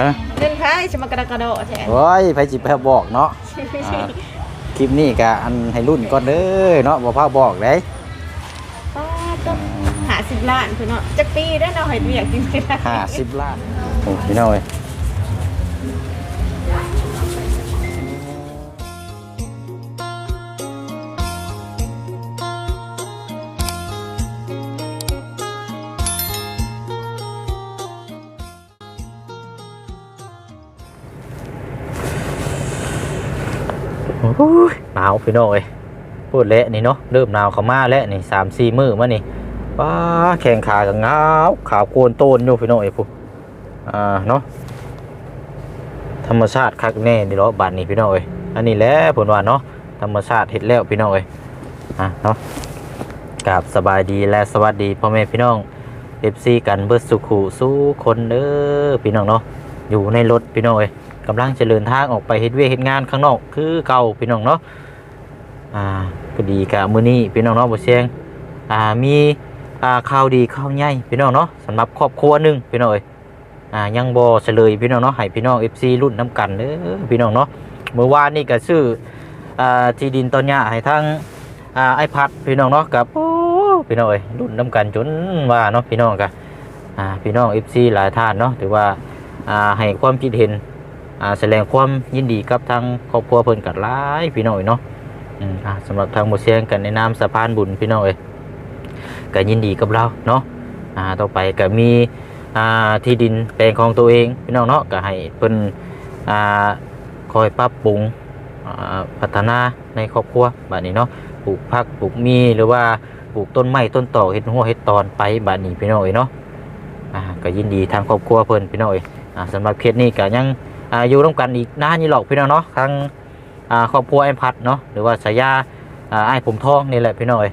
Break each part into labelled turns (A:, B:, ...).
A: ฮะ
B: เล่นไพ่ชมากระกระโดดแท้
A: โอ้ยไผสิไปบอกเนาะอ่าคลิปนี้ก็อันให้รุ่นก่อนเด้อเนาะบ่พาบอกเด้
B: ป้าต้องหาสิบล้านคือเนาะจักปีได้เนาะให้เรียกจริงๆนะ
A: 50ล้านโอ้พี่น้องเอ้ย หนาวพี่น้องเอ้ยพูดแล้วนี่เนาะเริ่มหนาวเข้ามาแล้วนี่สามสี่มื้อมานี่ป้าแข่งขากับงาวขาวโกนโตนอยู่พี่น้องเอ้ยพูอ่าเนาะธรรมชาติคักแน่นี่เนาะบานนี้พี่น้องเอ้ยอันนี้แหละผลว่าเนาะธรรมชาติเฮ็ดแล้วพี่น้องเอ้ยอะเนาะกราบสบายดีและสวัสดีพ่อแม่พี่น้อง FC กันเบิดสุขุสู้คนเด้อพี่น้องเนาะอยู่ในรถพี่น้องเอ้ย กำลังจะเดินทางออกไปเฮ็ดเวเฮ็ดงานข้างนอกคือเก่าพี่น้องเนาะอ่าพอดีกะมื้อนี้พี่น้องเนาะบ่เสียงอ่ามีอ่าข่าวดีข่าวใหญ่พี่น้องเนาะสำหรับครอบครัวหนึงพี่น้องเอ้ยอ่ายังบ่เฉลยพี่น้องเนาะให้พี่น้อง FC รุ่นน้ำกันเด้อพี่น้องเนาะเมื่อวานนี่ก็ซื้ออ่าที่ดินตอนเนี้ยให้ทางอ่าไอพัดพี่น้องเนาะกับพี่น้องเอ้ยรุ่นน้ำกันจนว่าเนาะพี่น้องก็อ่าพี่น้อง FC หลายท่านเนาะถือว่าอ่าให้ความคิดเห็น อ่าแสดงความยินดีกับทางครอบครัวเพิ่นกัดหลายพี่น้อยเนาะอืมอ่าสำหรับทางหมดเสียงกันในนามสะพานบุญพี่น้อยก็ยินดีกับเราเนาะอ่าต่อไปก็มีอ่าที่ดินแปลงของตัวเองพี่น้องเนาะก็ให้เพิ่นอ่าคอยปรับปรุงพัฒนาในครอบครัวแบัดนี้เนาะปลูกผักปลูกมีหรือว่าปลูกต้นไม้ต้นตอกเฮ็ดหัวเฮ็ดตอนไปแบัดนี้พี่น้อยเนาะก็ยินดีทางครอบครัวเพิ่นพี่น้องเอ้ยอ่าสำหรับเคสนี้ก็ยัง อ่าอยู่ร่วมกันอีกน้านี่หรอกพี่น้องเนาะทั้งอ่าครอบครัวไอ้พัดเนาะหรือว่าสายาอ่าไอ้ผมทองนี่แหละพี่น้องเอ้ย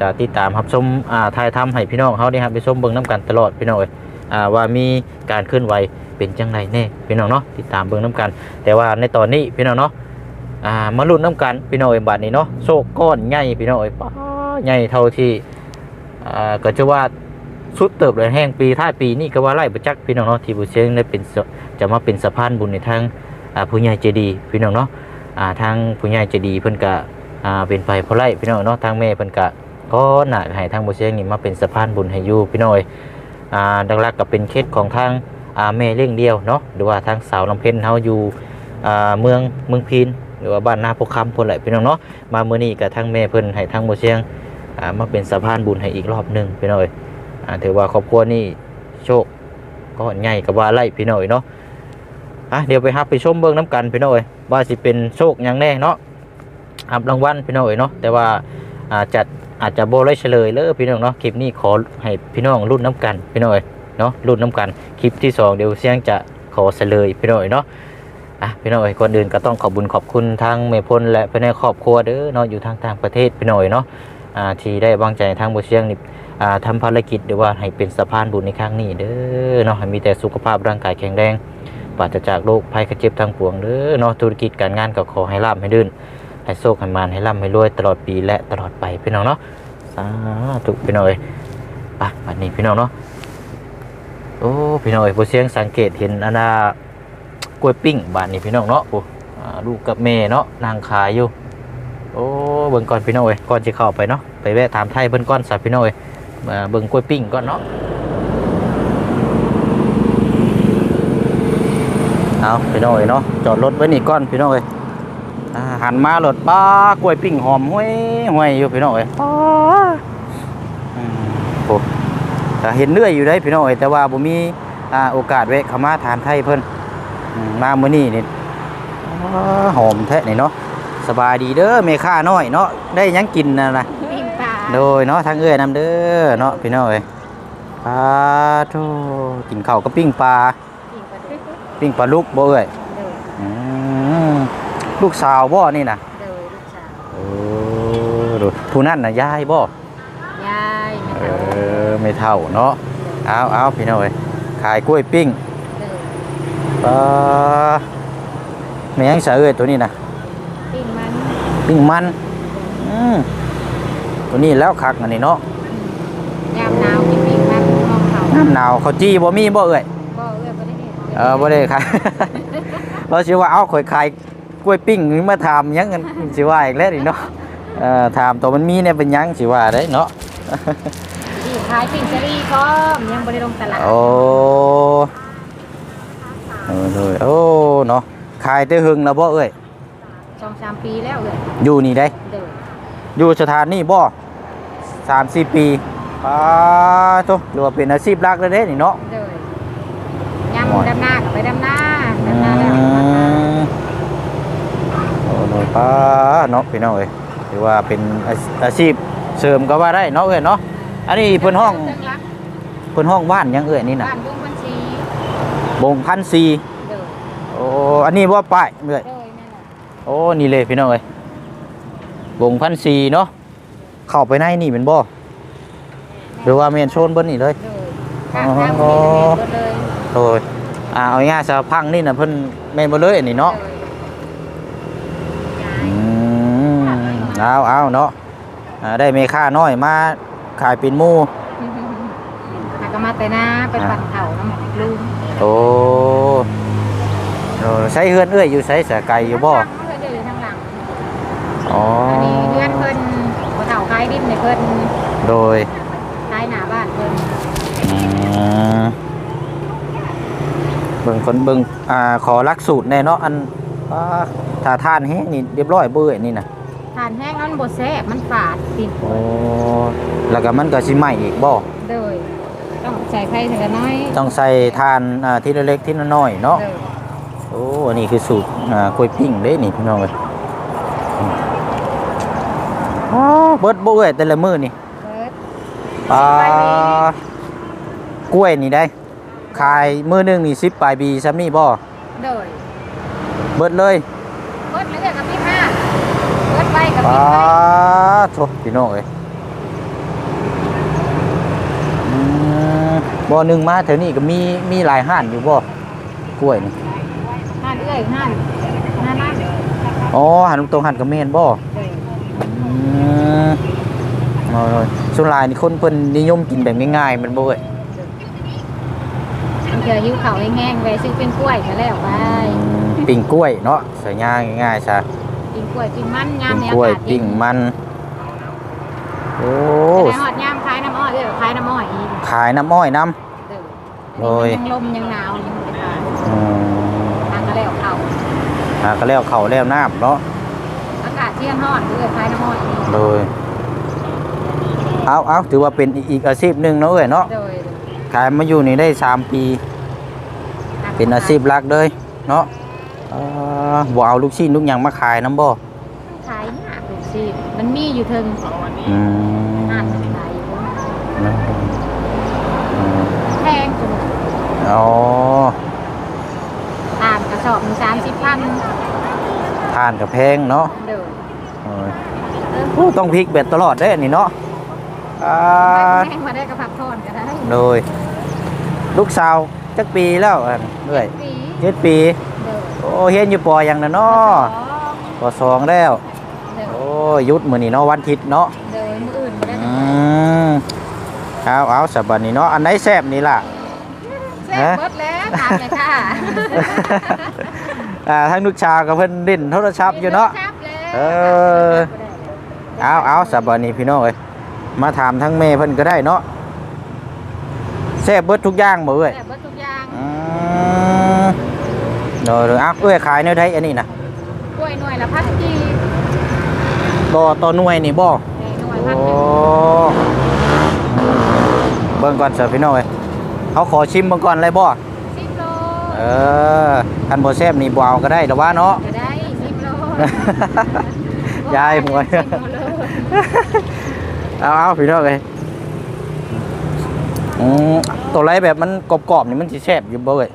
A: จะติดตามรับชมอ่าถ่ายทำให้พี่น้องเขาได้ครับไปชมเบิ่งน้ำกันตลอดพี่น้องเอ้ยอ่าว่ามีการเคลื่อนไหวเป็นจังไรแน่พี่น้องเนาะติดตามเบิ่งน้ำกัน แต่ว่าในตอนนี้พี่น้องเนาะอ่ามาลุ้นน้ำกันพี่น้องเอ้ยบัดนี้เนาะโชคก้อนใหญ่พี่น้องเอ้ยป้าใหญ่เท่าที่อ่าก็จะว่า สุดเติบเลยแห้งปีท้ายปีนี่ก็ว่าไล่ประจักษ์พี่น้องเนาะที่บุเชียงได้เป็นจะมาเป็นสะพานบุญในทางผู้ใหญ่ใจดีพี่น้องเนาะทางผู้ใหญ่ใจดีเพิ่นก็อ่าเป็นไปเพราะไรพี่น้องเนาะทางแม่เพิ่นก็ก็น่าให้ทางบ่เชียงนี่มาเป็นสะพานบุญให้อยู่พี่น้อยดังหลักก็เป็นเคสของทางแม่เลี้ยงเดียวเนาะหรือว่าทางสาวลำเพ็ญเฮาอยู่เมืองเมืองพีนหรือว่าบ้านนาโพคำพุ่นแหละพี่น้องเนาะมามื้อนี้ก็ทางแม่เพิ่นให้ทางบ่เชียงมาเป็นสะพานบุญให้อีกรอบหนึ่งพี่น้อย ถือว่าครอบครัวนี่โชคก็ใหญ่กับว่าไล่พี่น้อยเนาะอะเดี๋ยวไปฮับไปชมเบิ้งน้ำกันพี่น้อยว่าสิเป็นโชคอย่างแน่เนาะอับรางวัลพี่น้อยเนาะแต่ว่าอาจจะอาจจะโบได้เฉลยเลยพี่น้องเนาะคลิปนี้ขอให้พี่น้องรุ่นน้ำกันพี่น้อยเนาะรุ่นน้ำกันคลิปที่สองเดี๋ยวเสียงจะขอเฉลยพี่น้อยเนาะอะพี่น้อยก่อนอื่นก็ต้องขอบบุญขอบคุณทางเมพลและภายในครอบครัวเด้อเนาะอยู่ทางต่างประเทศพี่น้อยเนาะอ่าที่ได้วางใจทางบุเชียงนี่ อ่าทำภารกิจหรือว่าให้เป็นสะพานบุญในครั้งนี้เด้อเนาะให้มีแต่สุขภาพร่างกายแข็งแรงปราศจากโรคภัยไข้เจ็บทางปวงเด้อเนาะธุรกิจการงานก็ขอให้ร่ำให้ดื่นให้โชคให้มานให้ร่ำให้รวยตลอดปีและตลอดไปพี่น้องเนาะสาธุพี่น้องเอ้ยไปบัดนี้พี่น้องเนาะโอ้พี่น้องเอ้ยผู้เสียงสังเกตเห็นอันน่ะกล้วยปิ้งบาดนี้พี่น้องเนาะโอ้ลูกกับแม่เนาะนางขายอยู่โอ้เบิ่งก่อนพี่น้องเอ้ยก่อนจะเข้าไปเนาะไปแวะถามไทยเพิ่นก่อนสับพี่น้องเอ้ย มาเบิ่งกล้วยปิ้งก่อนเนาะเอาพี่น้องเอ้ยเนาะจอดรถไว้นี่ก่อนพี่น้องเอ้ยอ่าหันมารถป้ากล้วยปิ้งหอมห้วยห้วยอยู่พี่น้องเอ้ยป้าอืมโอ้แต่เห็นเรื่อยอยู่ได้พี่น้องเอ้ยแต่ว่าบ่มีอ่าโอกาสแวะเข้ามาทานไทยเพิ่นอืมมามื้อนี้นี่อ้าหอมแท้นี่เนาะสบายดีเด้อแม่ค้าน้อยเนาะได้หยังกินน่ะนะ
B: ปิ้งปลา
A: โดยเนาะทางเอื้อยนำเด้อเนาะพี่น้องเอ้ยปลาโธ่กินข้าวกับปิ้งปลา
B: ปิ้งปลาดุก
A: ปิ้งปลาลูกบ่เอ้ย
B: เดิน
A: อืมลูกสาวบ่นี่นะ
B: เดินลูกสาว
A: เออดูผู้นั่นน่ะยายบ่
B: ยายไม่
A: เอ
B: เท่า
A: อไม่เท่าเนาะเอาเอาพี่น้องเอ้ยขายกล้วยปิ้ง
B: เดิน
A: เออแม่ยังเสือเอ้ยตัวนี้นะ
B: ปิ้งมัน
A: ปิ้งมันอืม ตัวนี้แล้วคักอันนี้เนาะ
B: ยามหนาวกินปิ้งมันมองเขา
A: น้ำหนาวเขาวจี้บ่มีบ่เอ้ย
B: บ่เอื้อบ่ได้เห็น
A: เออบ่ได้ขาย เราสิว่าเอาข่อยขายกล้วยปิ้งนี่มาถามหยังกันสิว่าอีกแล้วนี่เนาะเอ่อถามตัวมันมีเนี่ยเป็นหยังสิว่าได้เนาะ
C: ที่ขายปิ้งเชอรี่พร้อมยังบ่ได้ลงตลาด
A: โอ้เออเลยโอ้เนาะขายได้หึงแล้วบ่เอ้ย
C: สองสามปีแล้วเลย
A: อยู่นี่ได้
C: เด้อ
A: อยู่สถานนี่บ่ สามสี่ปีป้าโตหรือว่าเป็นอาชีพหลักเลยเด้นี่เนาะ
C: เด้อยามดำนาก็ไปดำนาดำนาแล้ว
A: อืมโอ้โหป้าเนาะพี่น้องเอ้ยถือว่าเป็นอาอาชีพเสริมก็ว่าได้เนาะเอ้ยเนาะอันนี้เพิ่นห้อง
C: เทิรัก
A: เพิ่นห้องบ้านหยังเอ้ยนี่น่ะ
C: บ้านวงบัญชี
A: บงพันซี
C: เด้อ
A: โอ้อันนี้ว่าป้ายเอ้ย
C: เด้อแม่น่ะ
A: โอ้นี่เลยพี่น้องเอ้ยบงพันซีเนาะ เข้าไปในนี่เป็นบ่หรือว่าเมนโซนเบิ่นนี่เลย
C: เด้อข้างทาง
A: อ๋อ
C: มีเมนหมดเลย
A: โอ้ยอ่าเอาง่ายๆซะพังนี่น่ะเพิ่นแม่นบ่เลยอันนี้เนาะอืมเอาเอาเนาะอ่าได้เมค่าน้อยมาขายเป็นหมู
C: หากนมาแต่หน้าไปปั่นเขาน้ำลุง
A: โอ้โอ้ใช้เฮือนเอื้อยอยู่ใช้สะไก่อยู่บ่
C: ข้างหลังเพิ่นเด้อข้างหลัง
A: อ๋อ
C: เพิ่น
A: โดย
C: ขายหน้าบ้านเพิ่น
A: อืมเบิ่งคนเบิ่งอ่าขอรักสูตรแน่เนาะอันอ่าถ้าทานแห้งนี่เรียบร้อยเบื่อยนี่นะ
C: ทานแห้งนั้นบ่แซ่บมันฝาดติด
A: โอ้แล้วก็มันก็สิใหม่อีกบ่
C: เด้อต้องใส่ไข่เท่ากันน้อย
A: ต้องใส่ทานอ่าทีละเล็กทีละน้อยเนาะ
C: เด้อ
A: โอ้อันนี้คือสูตรอ่ากล้วยปิ้งเด้นี่พี่น้องเอ้ย อ๋อเบิดบ่เอ้ยแต่ละมื้อนี่
C: เบิด
A: ปลากล้วยนี่ได้ขายมื้อหนึงนี่10ปลายปีซ้ำนี่บ่
C: เด้อ
A: เบิดเลย
C: เบิดเลยกับพี่ห้าเบิดไปกับ
A: ปลา
C: พี่ไป
A: โถพี่น้องเอ้ยอืมบ่หนึงมาแถวนี้ก็มีมีหลายห้านอยู่บ่กล้วยนี่
C: ห้านเอ้ยห้านห้านนั่นเด้อ
A: อ๋อหันตรงหันก็แม่นบ่ อืมเอาเลยส่วนหลายนี่คนเพิ่นนิยมกินแบบง่ายๆ มันบ่เอ้ย
C: เดี๋ยวหิวข้าวแห้งๆไว้ซื้อเป็นกล้วยก็แล้วไป
A: ปิ้งกล้วยเนาะใส่ย่างง่ายๆซะ
C: กินกล้วยกินมันยาม
A: ปิ้ง
C: ใน
A: กล้วย
C: อากาศ
A: ปิ้งมัน โอ้
C: จะได้ฮอดยามขายน้ำอ้อยเด้อขายน้ำอ้อยอีก
A: ขายน้ำอ้อยน้
C: เด้อ
A: โดย
C: ยังลมยังหนาวยังบ่ได้ขายำ
A: อืม
C: ทางก็แล้วเข้า
A: หาก็แล้วเข้าวแล้วน้ำเนาะ
C: อากาศเที่ยงฮอดเด้อขายน้ำอ้อยอีก
A: โดยเอาเอาถือว่าเป็นอีกอาชีพหนึ่งเนาะเอ้ยเนาะ
C: โดย
A: ขายมาอยู่นี่ได้สามปี เป็นอาชีพหลักเลยเนาะเอ่อบ่เอาลูกชิ้นลูกหยังมาขายน้ำบ่
C: ขายยากลูกศิษย์มันมีอยู่เทิง
A: อืม
C: ห้านมันขายอยู่
A: อืม
C: แพงสุด
A: อ๋อ
C: ตามกระสอบหนึ่งสามสิบพัน
A: ทานกับแพงเนาะ
C: เด้อ
A: เออโอ้ ต้องพลิกเบ็ดตลอดได้อนี่เนาะอ่า
C: แพงมาได้กระพักทอนก็ได้
A: โดย ลูกสาวจักปีแล้วอันเรื่อย
C: ปี
A: เจ็ดปี
C: เด้อ
A: โอ้เฮียนอยู่ปออย่างนั้นเนาะปอสองแล้ว
C: เด้อ
A: โอ้หยุดมื้อนี้เนาะวันอาทิตย์เนาะ
C: เด้อมืออื่นมาได้
A: อืมเอาเอาสับบัดนี้เนาะอันไหนแซ่บนี่ล่ะ
C: แซ่บเบิดแล้วถามเลยค่ะ
A: อ่าทั้งลูกชาวกับเพิ่นเล่นโทรศัพท์อยู่เนาะ
C: ครับแล้ว
A: เออ เอาเอาสับบัดนี้พี่น้องเอ้ยมาถามทั้งแม่เพิ่นก็ได้เนาะแซ่บเบิดทุกอย่างบ่เอ้ย
C: แซ่บเบิดทุกอย่าง
A: อืมเดี๋ยวเดี๋ยวอะเอ้ยขายแนวใดอันนี้นะ
C: กล้วยหน่วยละพันกี
A: บ่ต่อหน่วยนี่บ่
C: แม่หน่วยพัน
A: โอ้
C: กี
A: เบิ่งก่อนเสิพี่น้องเอ้ยเขาขอชิมเบิ่งก่อนเลยบ่
C: สิบโล
A: เออคันบ่แซ่บนี่บ่เอาก็ได้แต่ว่าเนาะ
C: จะได้สิบโล
A: ยายหวย
C: สิบโลเลย
A: เอาเอาพี่น้องเอ้ยอืมตัวไรแบบมันกรอบๆนี่มันสิแซ่บอยู่บ่เอ้ย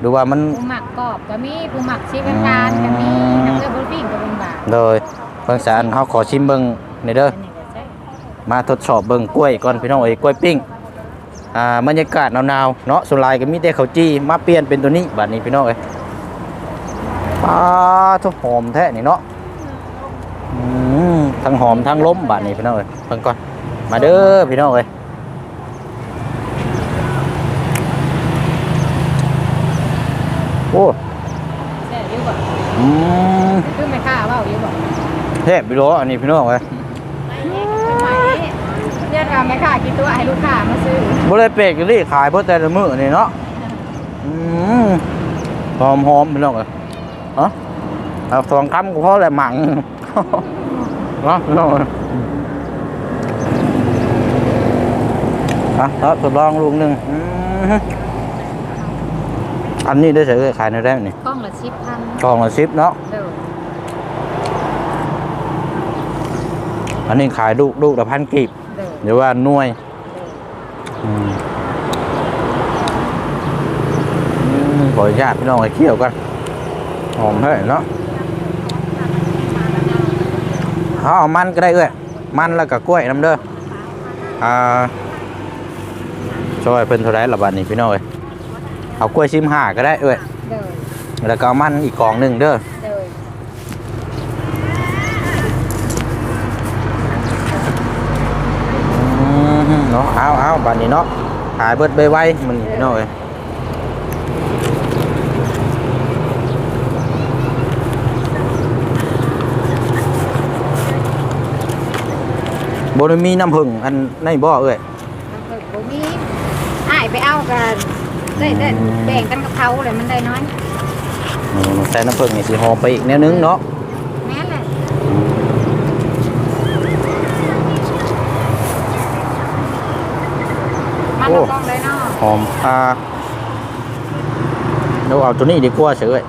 A: หรือว่ามัน
C: ผู้หมักกรอบก็มีผู้หมักชีเป็นทานก็มีน้ำเกลือบุปิ้งก็เป็นบาท
A: โดยเพิ่งสารเขาขอชิมเบิ่งนี่เด้อ
C: อันนี้ก็ใช่
A: มาทดสอบเบิ่งกล้วยก่อนพี่น้องเอ้ยกล้วยปิ้งอ่าบรรยากาศหนาวๆเนาะส่วนหลายก็มีแต่ข้าวจี้มาเปลี่ยนเป็นตัวนี้บัดนี้พี่น้องเอ้ย ปลาทุกหอมแท้นี่เนาะอืมทั้งหอมทั้งล้มบัดนี้พี่น้องเอ้ยเพิ่งก่อน มาเด้อพี่น้องเอ้ยอโอ้
B: แซ่บอยู่บ่
A: อืม
B: คือไม่ค่าเว้าอยู่บ่
A: เทพไปโลอันนี้พี่น้องเอ้ย
B: เรียกเอาไม่ค่ากินตัวให้ลูกค้ามาซื้อ
A: บ่ได้เป็ดกะลี่ขายเพิ่นแต่ละมื้อนี่เนาะอืมหอมหอมๆพี่น้องเอ้ย เนาะเอาสองคำก็พอแหละหมังเนาะพี่น้องเอ้ยอะแล้วทดลองลูกหนึงอืมอันนี้ได้ใส่เอ้ยขายในได้นี่
B: กล้องละ10,000
A: กล่องละ10เนาะ
B: เด้อ
A: อันนี้ขายลูกลูกละพันกีบ
B: เด้อ
A: เดี๋ยวว่าหน่วยอืมอืมขออนุญาตพี่น้องไอ้เคี่ยวกัน หอมเท่าไหร่เนาะเอามันก็ได้เอ้ยมันแล้วก็กล้วยน้ำเด้ออ่าช่วยเพิ่นเท่าไรละบาทนี้พี่น้องเอ้ยเอากล้วยชิมห้าก็ได้เอ้ยแล้วก็มันอีกกล่องหนึ่งเด้อ
B: เด้อ
A: อืมเนาะเอาเอาบาทนี้เนาะขายเบิดไปไว้มันนี่พี่น้องเอ้ย บนมีน้ำผึ้งอันในบ่อเอ้ย
B: มันเพิ่นบ่มีอ้ายไปเอากันได้ได้แบ่งกันกับเขาเลยมันได้น้อย
A: อืมใส่น้ำผึ้งนี่สิหอมไปอีกแนวนึงเนาะ
B: แม่นแหละมันละกล้องเลยเนาะ
A: หอมอ่าเดี๋ยวเอาตัวนี้ดีกว่าเฉย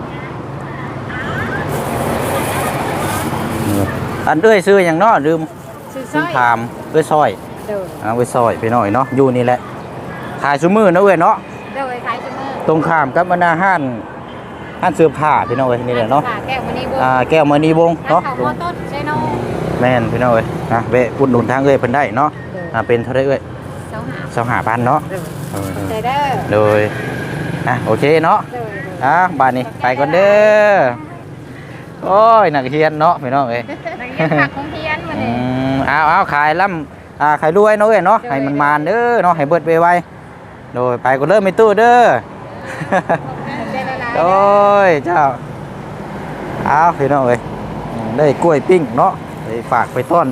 A: อืมอันเอ้ยซื้ออย่างเนาะลืม
B: ซื้อส
A: ลื
B: ร้
A: ม
B: อย
A: ถามเอ้ยซอย
B: เด้อ
A: เอาไว้ซอยไปหน่อยเนาะอยู่นี่แหละขายซุมือนะเอ้ยเนาะ
B: เด้อไอ้ขายซุมื้อ
A: ตรงข้ามกับมนาห้านห้านเสื้อผ้าพี่น้องเอ้ยนี่แหละเนาะ
B: ค่แก้วมื้อนี้บ่
A: อ่าแก้วมณีวงศ์
B: เนาะ
A: เนาะ
B: เขาหัวต้นใช่เนาะ
A: แม่นพี่น้องเอ้ยนะเวะอุดหนุนทางเอ้ยเพิ่นได้เนาะ
B: เด้อ
A: อ่าเป็นเท่าไรเอ้ย
B: เสาหา
A: สองหาพันเนาะ
B: เด้อ
A: เออ
B: ใจเด้อ
A: โดยอะโอเคเนาะ
B: เด้อเด้อ
A: อะบ้านนี้ไปก่อนเด้อ โอ้ย นักเรียนเนาะพี่น้องเอ้ย
B: นักเรียนผักของเทียนมา
A: อื
B: เนี่ย
A: มเอาเอาขายล่ำอ่าขายรวยเนาะเอ้ยเนาะให้มันมานเด้อเนาะให้เบิดไวๆโดยไปก่อนเด้อไม่ตู้เด้อ
B: ใจละลาย
A: โอ้ยเจ้าเอาพี่น้องเอ้ยอืมได้กล้วยปิ้งเนาะไปฝากไปต้อน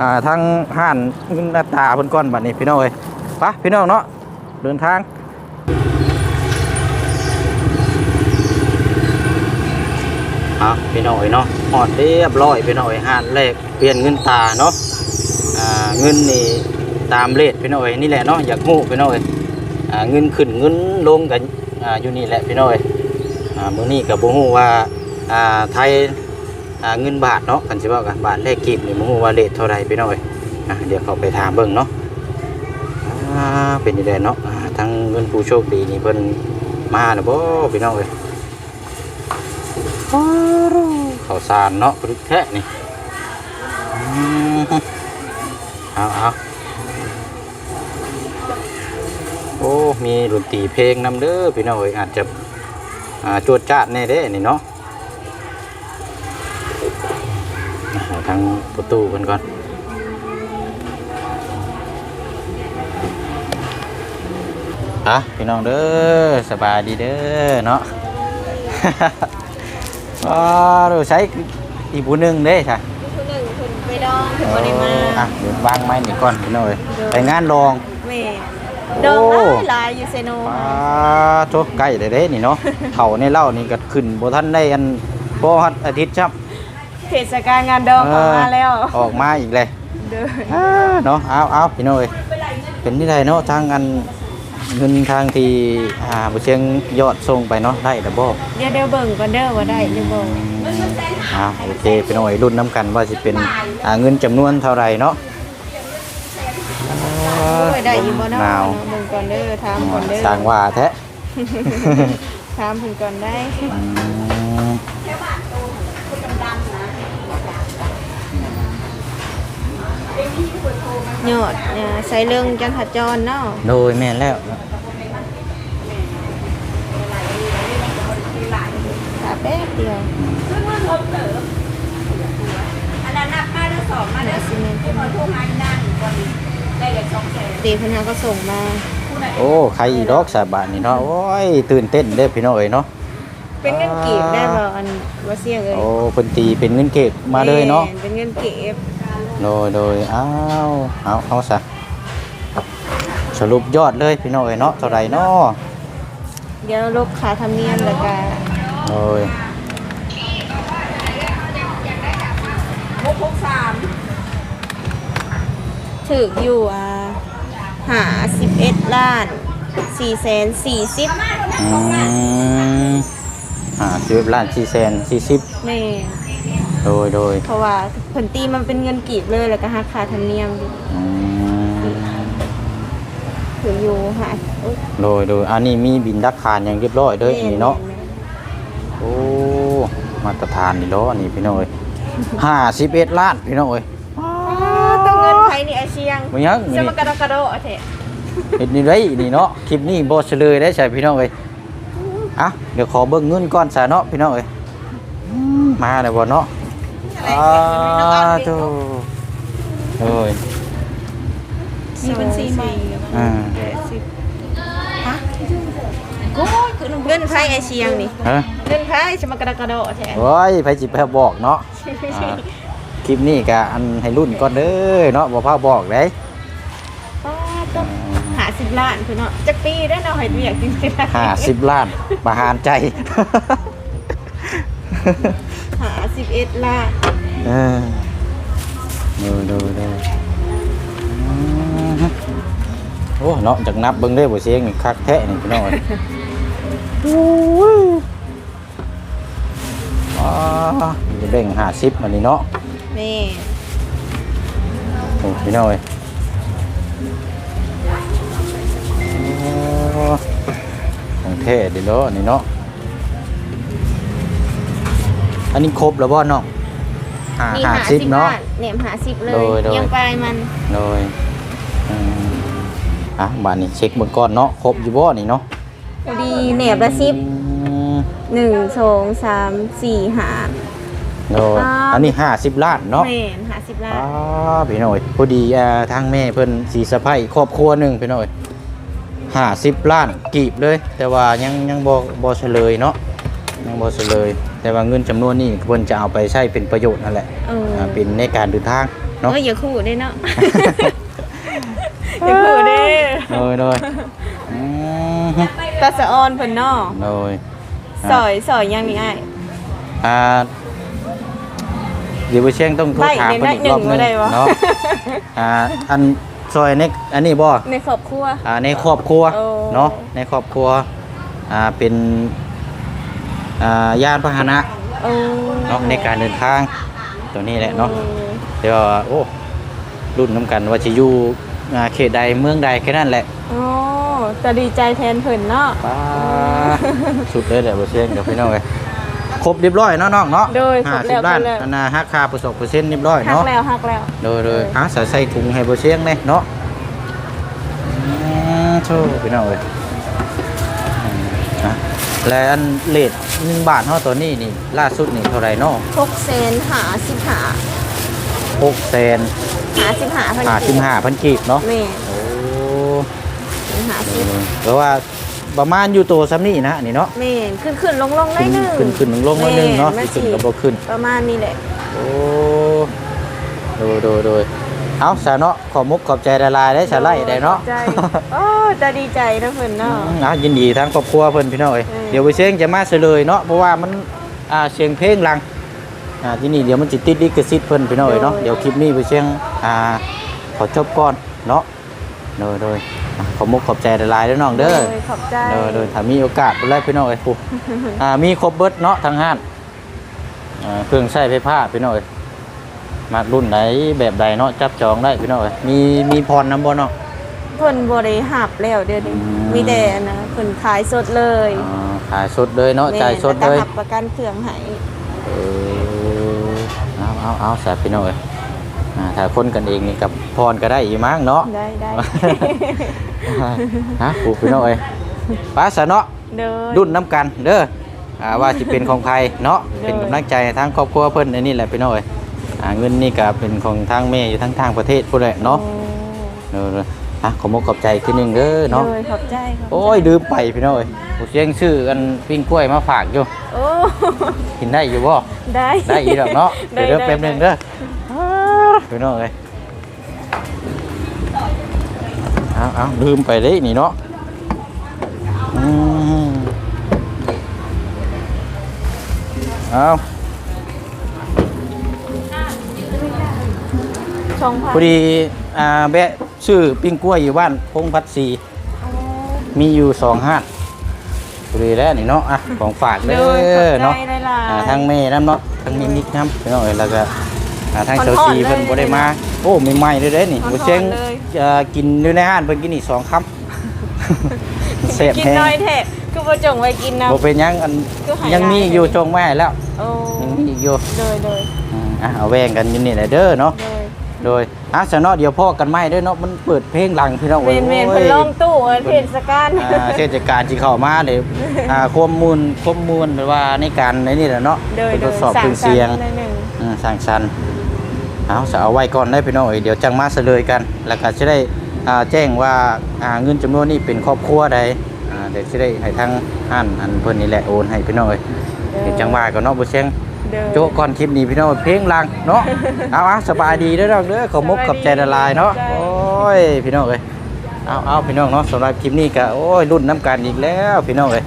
A: อ่าทั้งห้านเงินหน้าตาเพิ่นก้อนบัดนี้พี่น้องเอ้ยไปพี่น้องเนาะเดินทาง อะพี่น้อยเนาะหอดเรียบร้อยพี่น้องเอ้ยหานแรกเปลี่ยนเงินตาเนาะอ่าเงินนี่ตามเลทพี่น้องเอ้ยนี่แหละเนาะอยากฮู้พี่น้องเอ้ยอ่าเงินขึ้นเงินลงกันอ่าอยู่นี่แหละพี่น้องเอ้ยอ่ามื้อนี้ก็บ่ฮู้ว่าอ่าไทยอ่าเงินบาทเนาะกันสิว่ากันบาทแลกกีบนี่บ่ฮู้ว่าเรทเท่าใดพี่น้อยอะเดี๋ยวเข้าไปถามเบิ่งเนาะอ่าเป็นจังไดเนาะอ่าทั้งเงินผู้โชคดีนี่เพิ่นมาแล้วบ่พี่น้องเอ้ย ข้าวสารเนาะพรึกแท้นี่อืมเอาเอาโอ้ มีดนตรีเพลงนำเด้อพี่น้องเอ้ยอาจจะจวดจ้าแน่เด้นี่เนาะทางประตูกันก่อนอะพี่น้องเด้อสบายดีเด้อเนาะ ว้าวดูใช้อีกผู้หนึ่งเด้ใช่
B: คนหนึ่งคนไปดองถึงวันนี้มา
A: อะเดี๋ยววางไม้นี่ก่อนพี่น้องเอ้ยไปงานรอง
B: แม่ดองหลายหลายอยู่เซโน
A: ป้าโทใกล้ได้เด้นี่เนาะเขาในเล่านี่ก็ขึ้นบ่ทันได้อันบ่ฮัดอาทิตย์ครับ
B: เทศกาลงานดองออกมาแล้ว
A: ออกมาอีกเลย
B: เด้อ
A: อ่าเนาะเอาเอาพี่น้อยเป็นที่ใดเนาะทางอัน เงินทางที่อ่าบ่เชียงยอดส่งไปเนาะได้แต่บ่
B: เดี๋ยวเดี๋ยวเบิ่งก่อนเด้อว่าได้หรือบ่
A: อ่าโอเคพี่น้อยรุ่นน้ำกันว่าสิเป็นอ่าเงินจำนวนเท่าไหร่เนาะ
B: โอ้ยได้อยู่บ่เนาะ
A: หนาว
B: เบิ่งก่อนเด้อถามก่อนเด้อ
A: สร้างว่าแท้
B: ถามเพิ่นก่อนได้
A: อืม
B: ยอดเนี่ยใส่เรื่องจันทจรเนาะ
A: โดยแม่นแล้ว
B: ถาแป๊บเดียว
D: อันนั้นนับมาได้สองมาได้
B: ซีเมนต์
D: ที่พอทุ่งงานนั่งคนได้เลยสองแสน
B: ตีเพิ่นหาก็ส่งมา
A: โอ้ใครอีดอกสาบานนี่เนาะโอ้ยตื่นเต้นเด้อพี่น้อยเนาะ
B: เป็นเงินกีบได้บ่อันบ่เสี่ยงเอ้ย
A: โอ้เพิ่นตีเป็นเงินเก็บมาเลยเนาะ
B: แม่เป็นเงินเก็บ
A: โดยโดยอ้าวเอาเอาซะสรุปยอดเลยพี่น้องเอ้ยเนาะเท่าไหร่เนาะ
B: เดี๋ยวลบค่าธรรมเนียมแล้วก็
A: โดย
D: หกหกสาม
B: ถึกอยู่อ่าหา11ล้าน4แสน40
A: อืมอ่าสิบล้านสี่แสนสี่สิบ
B: แม่
A: โดยโดย
B: เพราะว่าเพิ่นตีมันเป็นเงินกีบเลยแล้วก็หักค่าธรรมเนียมดิ
A: อืม
B: ถึกอยู่หาโอ๊ย
A: โดยโดยอันนี้มีบินดักทานอย่างเรียบร้อยเลยอันนี้เนาะ
B: แม่
A: โอ้ มาตรฐานนี่เนาะอันนี้พี่น้องเอ้ยห้าสิบเอ็ดล้านพี่น้องเอ้ย
B: อ๋อต้องเงินไทยนี่ไอเชียง
A: มึงยัง
B: จะ
A: นี่
B: มากระโดดกระโดดเอาเถอะ
A: เห็นนี่ไรนี่เนาะ คลิปนี้บอสเลยได้ใช่พี่น้องเอ้ยอะเดี๋ยวขอเบิ่งเงินก่อนซะเนาะพี่น้องเอ้ยอืมมาเลยบ่เนาะ อ่าโธ่โอ้ย
B: มีบัญชีใหม่
A: อ่า
B: ฮะโอ้ยคือเงินไทยไอเชียงนี่
A: ฮะ
B: เงินไทยจะมากระโดดกระโดดเอาเถอะ
A: โอ้ยไผสิไปบอกเนาะอ่าคลิปนี้ก็อันให้รุ่นก่อนเด้อเนาะบ่พาบอกเด้
B: ป้าต้องหาสิบล้านคือเนาะจักปีได้เนาะให้เวียกจริงๆ
A: ห้าสิบล้านประหารใจ
B: หาสิบเอ็ดล้าน
A: เออดูดูดูอืมโอ้เนาะจากนับเบิ่งได้บ่เสียงนี่คักแท้นี่พี่น้องเอ้ยโอ้ยอ่าจะเบ่งห้าสิบอันนี้เนาะ
B: นี่
A: โอ้พี่น้องเอ้ยโอ้ของแท้เดิเนาะนี่เนาะ อันนี้ครบแล้วบ่น้องห้า
B: มี
A: ห้า
B: หา
A: สิ
B: สิ
A: บบเนาะ
B: ล้านเนี่ยหาสิบเลย
A: โดยโดย
B: ยังไปมัน
A: โดยอืมอะบานนี้เช็คเบิ่งก่อนเนาะครบอยู่บ่นี่เนาะ
B: พอดีเหนียบละสิบ
A: อืม
B: หนึ่งสองสามสี่หา
A: โดย
B: อ่า
A: อันนี้50ล้านเนาะ
B: แม่นหาสิบล้าน
A: อ้าพี่น้อยพอดีอ่าทางแม่เพิ่นสีสะใภ้ครอบครัวหนึงพี่น้อย50ล้านกีบเลย แต่ว่ายังยังบ่บ่เฉลยเนาะยังบ่เฉลย แต่ว่าเงินจำนวนนี้เพิ่นจะเอาไปใช้เป็นประโยชน์นั่นแหละ
B: เออ
A: อ่าเป็นในการเดินทาง
B: เอ
A: เนาะ
B: ออย่าคู่ได้เนาะ อย่าคู่ได้
A: โดยโดยอืม
B: ตาสะออนเพิ่นเนาะ
A: โดย
B: ซอยซอยยังนี่อ้าย
A: อ่าเดี๋ยวไปเชียงต้องโทร
B: ไม่
A: ถาม
B: เดี๋ยว
A: เพิ่นอีกรอบหนึ
B: ได้
A: ง
B: หนึ่งบ่ได้วะ
A: เนาะอ่าอันซอยในอันนี้บ่
B: ในครอบครัว
A: อ่าในครอบครัว
B: โอ้
A: เนาะในครอบครัวอ่าเป็น อ่ายานพาหนะ
B: โอ้
A: เนาะในการเดินทางตัวนี้แหละเนาะเดี๋ยวาโอ้รุ่นน้ำกันว่าจะอยู่อ่าเขตใดเมืองใดแค่นั้นแหละ
B: โอ้จะดีใจแทนเพิ่นเนาะ
A: ป้าสุดเลยแหละบ่เชียงเดี๋ยวพี่น้องเอ้ยครบเรียบร้อยเนาะน้องเนาะ
B: โดยคร
A: ห้า
B: บ
A: สิ
B: แล้
A: บ
B: ว
A: ล้าน
B: ครบแล้ว
A: อันน่ะหักค่าประสบเปอร์เซ็นต์เรียบร้อย
B: หัก
A: เนาะ
B: แล้วหักแล้ว
A: โดยโดยหาใส่ใส่ถุงให้บ่เชียงเลยเนาะอืมโชว์พี่น้องเอ้ยอืมนะและอันเล ทหนึ่งบาทเท่าตัวนี้นี่ ล่าสุดนี่เท่าไหรเนาะ
B: หกเซนหาสิบหา
A: หกแสน
B: หาสิบหาพัน
A: ห้าสิบห้าพันกีบเนาะ
B: แม่
A: โอ้
B: หาสิบ
A: แปลว่าประมาณอยู่ตัวซ้ำนี่นะนี่เนาะ
B: แม่ขึ้นขึ้นลงลงได้
A: ขึ้น
B: หนึ่ง
A: ขึ้นขึ้นลงลงมาหนึ่งเนาะ
B: แม่
A: ที่ขึ้น
B: สิ
A: กับบ่ขึ้น
B: ประมาณนี้แหละ
A: โอ้โดยโดยโดย เอาสาเนาะขอมุกขอบใจละลายได้สาไล่ได้เนาะ
B: ใจโอ้จะดีใจนะเพิ่นเนาะ
A: อืมอะยินดีทั้งครอบครัวเพิ่นพี่น้องเอ้ย
B: อืม
A: เดี๋ยวไปเสียงจะมาเฉลยเนาะเพราะว่ามันอ่าเสียงเพลงหลังอ่าที่นี่เดี๋ยวมันจิติดลิขสิทธิ์เพิ่นพี่น้องเอ้ยเนาะเดี๋ยวคลิปนี้ไปเสียงอ่าขอจบก่อนเนาะโดยโดยอะขอมุกขอบใจละลายเด้อน้องเด้อ
B: โยขอบใจ
A: โดยโดยถ้ามีโอกาสไปไล่พี่น้องเอ้ยปุ๊อ่ามีครบเบิดเนาะทั้งห้านอ่าเครื่องใช้ไฟฟ้าพี่น้องเอ้ย มารุ่นไหนแบบใดเนาะจับจองได้พี่น้องเอ้ยมีมีพรนำบ่เนาะ
B: เพิ่นบ่ได้หับแล้วเดี๋ยวนี้
A: อืม
B: มีแต่อันนะเพิ่นขายสดเลย
A: อ่าขายสดเลยเนาะจ่ายสดเลย
B: แม่แต่ก็หับประกันเครื่องให้
A: เออเอาเอาเอาแสบพี่น้องเอ้ยอ่าถ้าคนกันเองนี่กับพรก็ได้อยู่มั้งเนาะ
B: ได้ได้
A: ฮะปูพี่น้องเอ้ยไป้าสะเนาะ
B: เด้อ
A: รุ่นน้ำกันเด้ออ่าว่าสิเป็นของใครเนาะ
B: เด้อ
A: เป็นกำลังใจให้ทางครอบครัวเพิ่นอันนี้แหละพี่น้องเอ้ย อ่าเงินนี่ก็เป็นของทางแม่อยู่ทั้งทางประเทศพุ่นแหละเนาะเด้อๆอะขอมกขอบใจอีกทีหนึงเด้อเนาะ
B: โดยขอบใจขบใจ
A: โอ้ยลืมไปพี่น้องเอ้ยโอ้ผู้เชียงชื่อกันปิ้งกล้วยมาฝากอยู่
B: โอ้
A: กินได้อยู่บ่
B: ได้
A: ได้อีดอกเนาะ เดี๋ยวเดี๋ยว
B: ได้
A: แป๊บหนึง
B: ได้
A: เด้ออ้าพี่น้องเอ้ยเอาเอาลืมไปเลยนี่เนาะอืมเอา
B: สองพัน
A: พอดีอ่าแบะชื่อปิ้งกล้วยอยู่บ้านพงพัดศรี
B: อ๋อ
A: มีอยู่สองห้าดพอดีแล้วนี่เนาะอะของฝากเด้
B: โดยข
A: อ
B: อบใจ
A: เนาะ
B: หลายๆ
A: อ่าทั้งแม่น้ำเนาะทั้งนินิกน้ำพี่น้องเอ้ยแล้วก็อ่าทั้งเจ้า
B: อ่อนๆ
A: ชีเพิ่น
B: เลย
A: บ่ได้มาโอ้ใหม่ๆเลยเด้นี่
B: อ่อนๆ
A: บ่เชียง
B: เลย
A: จะกินอยู่ในห้านเพิ่นกินอีกสองคำแซ่บ
B: กิน
A: แฮง
B: น้อยแท้คือบ่จงไว้กินนะ
A: บ่เป็นหยังอัน
B: คือหาย
A: ยังมี
B: ได้
A: อยู่จงไว้ให้แล้ว
B: โอ้
A: ยังมีอีกอยู่
B: เลยเลย
A: อืมอะเอาแว่งกันอยู่นี่แหละเด้อเนาะ
B: เลย
A: โดยอะซะเนาะเดี๋ยวพ่อกันใหม่เด้อเนาะมันเปิดเพลงหลังพี่น้อง
B: เมนเมน
A: โอ้
B: เพิ่น
A: ย
B: ลองตู้เอิ้นเพจสการ
A: อ่าเทศกาลที่เข้ามาเดี๋ยวอ่าข้อมูลข้อมูลหรือว่าในการในนี่แหละเนาะ
B: โดย
A: ไป
B: โด
A: ท
B: ย
A: ดสอบ
B: สั่
A: พื้นเสียง
B: หน่อยหนึ่ง
A: อืมสร้างสรรค์เอาจะเอาไว้ก่อนได้พี่น้องเอ้ยเดี๋ยวจังมาเสลยกัน แล้วก็จะได้อ่าแจ้งว่าอ่าเงินจำนวนนี้เป็นครอบครัวใดอ่าเดี๋ยวจะได้ให้ทางห้านอันเพิ่นนี่แหละโอนให้พี่น้องเอ้ยเดี๋ยวจังว่าก่อนเนาะบ่เชียง
B: เด้อ
A: โจะก่อนคลิปนี้พี่น้องเพลงลังเนาะ เอาเอาสบายดีเด้อน้องเด้อขอมกกับใจละลายเนาะ
B: สบายดี
A: โอ้ยพี่น้องเอ้ยเอาเอาพี่น้องเนาะสำหรับคลิปนี้ก็โอ้ยรุ่นน้ำกันอีกแล้วพี่น้องเอ้ย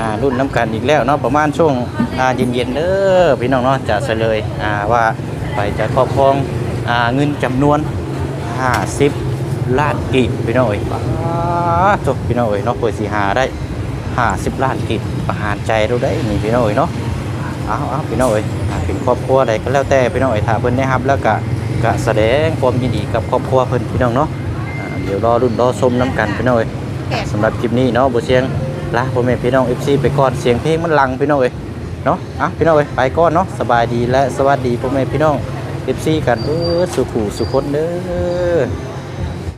A: อ่ารุ่นน้ำกันอีกแล้วเนาะประมาณช่วงอ่าเย็นๆเด้อพี่น้องเนาะจะเฉลยอ่าว่าไปจะครอบครองอ่าเงินจำนวน 50ล้านกีบพี่น้องเอ้ยว้าจบพี่น้องเอ้ยเนาะเปิดสีหาได้ 50ล้านกีบประหารใจเราได้นี่พี่น้องเอ้ยเนาะ เอาเอาพี่น้องเอ้ยถ้าเป็นครอบครัวใดก็แล้วแต่พี่น้องเอ้ยถ้าเพิ่นได้รับแล้วก็ก็แสดงความยินดีกับครอบครัวเพิ่นพี่น้องเนาะอ่าเดี๋ยวรอรุ่นรอชมน้ำกันพี่น้องเอ้ยสำหรับคลิปนี้เนาะบ่เสียงลาพ่อแม่พี่น้อง FC ไปก่อนเสียงเพลงมันลังพี่น้องเอ้ยเนาะอะพี่น้องเอ้ยไปก่อนเนาะสบายดีและสวัสดีพ่อแม่พี่น้อง FC กันเออสุขุสุขคนเด้อ